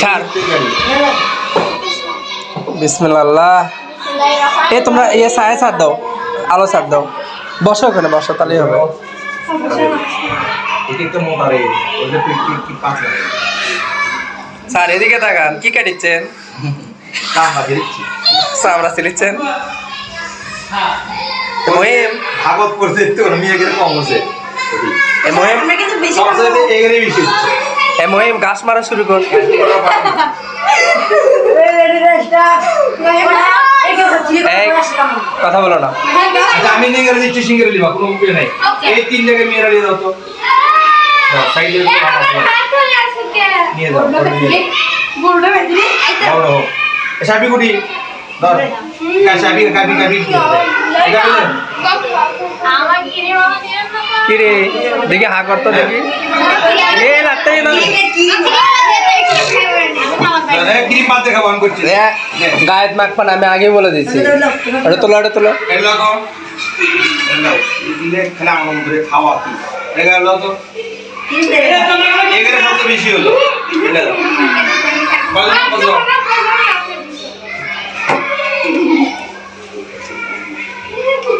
Sir. বিসমিল্লাহ। এ তোমরা ইয়ে সায় সার দাও। আলো সার দাও। বসো ওখানে বসো তাহলেই হবে। স্যার এদিকে তাকান। কি কাটিচ্ছেন? সামরা সিলিচ্ছেন মহিম। ভাগত করতে একটু মেয়ে গেলে কম হচ্ছে। মহিম। কিন্তু বেশি এ মহিম ঘাস মারা শুরু কর। কথা বলো না। আচ্ছা আমি নিয়ে গেলে দিচ্ছি সিঙ্গের লিবা কোনো উপায় নাই। এই তিন জায়গায় মেয়েরা নিয়ে দাও তো। সাইডে নিয়ে যাও সাবি গুটি ধর। সাবি কাবি কাবি এটা বলে। কি রে দেখি হা করতো দেখি। এ এ, গায়েত মাখপান আমি আগেই বলে দিচ্ছি ওটা তোলো ওটা তোলো। আমার খাওয়া তো। বেশি হলো?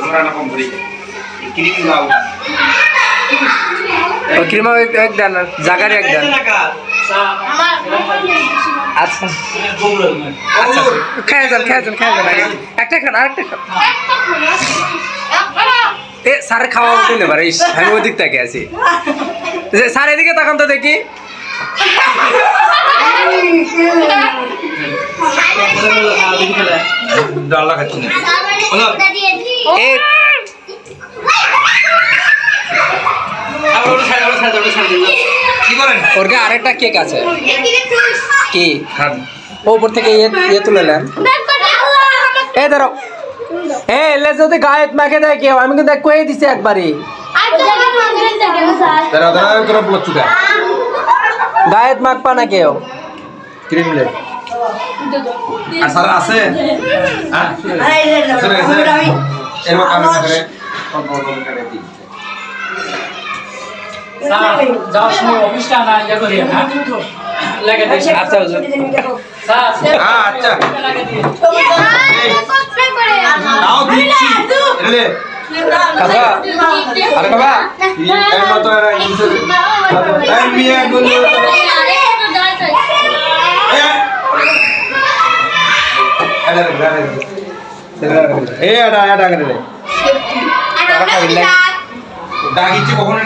না কম করি। ক্রিমা এক দেন জাগারে এক দেন। আচ্ছা। আচ্ছা খেয়ে যান খেয়ে যান খেয়ে যান আগে। একটা খান আরেকটা খান। এ স্যারের খাওয়া নেবার ইস আমি ওদিক থেকে আছি। স্যার এদিকে তাকান তো দেখি। ডাল্লা খাচ্ছি না। ওর গায়ে আরেকটা কেক আছে। কি? ও উপর থেকে ইয়ে ইয়ে তুলে নেন। এ ধরো এ এলে যদি গায়েত মাখে দেয় কেউ আমি কিন্তু কয়ে দিছি একবারই। গায়েত মাখপা না কেউ? ক্রিম লে আর সারা আছে? করে অল্প অল্প করে দিই যাওয়ার সময় অফিসটা না ইয়ে করি হ্যাঁ দিই আচ্ছা হ্যাঁ আচ্ছা আরে বাবা মতো এরা ইনসে এই মিয়া दागिची बघून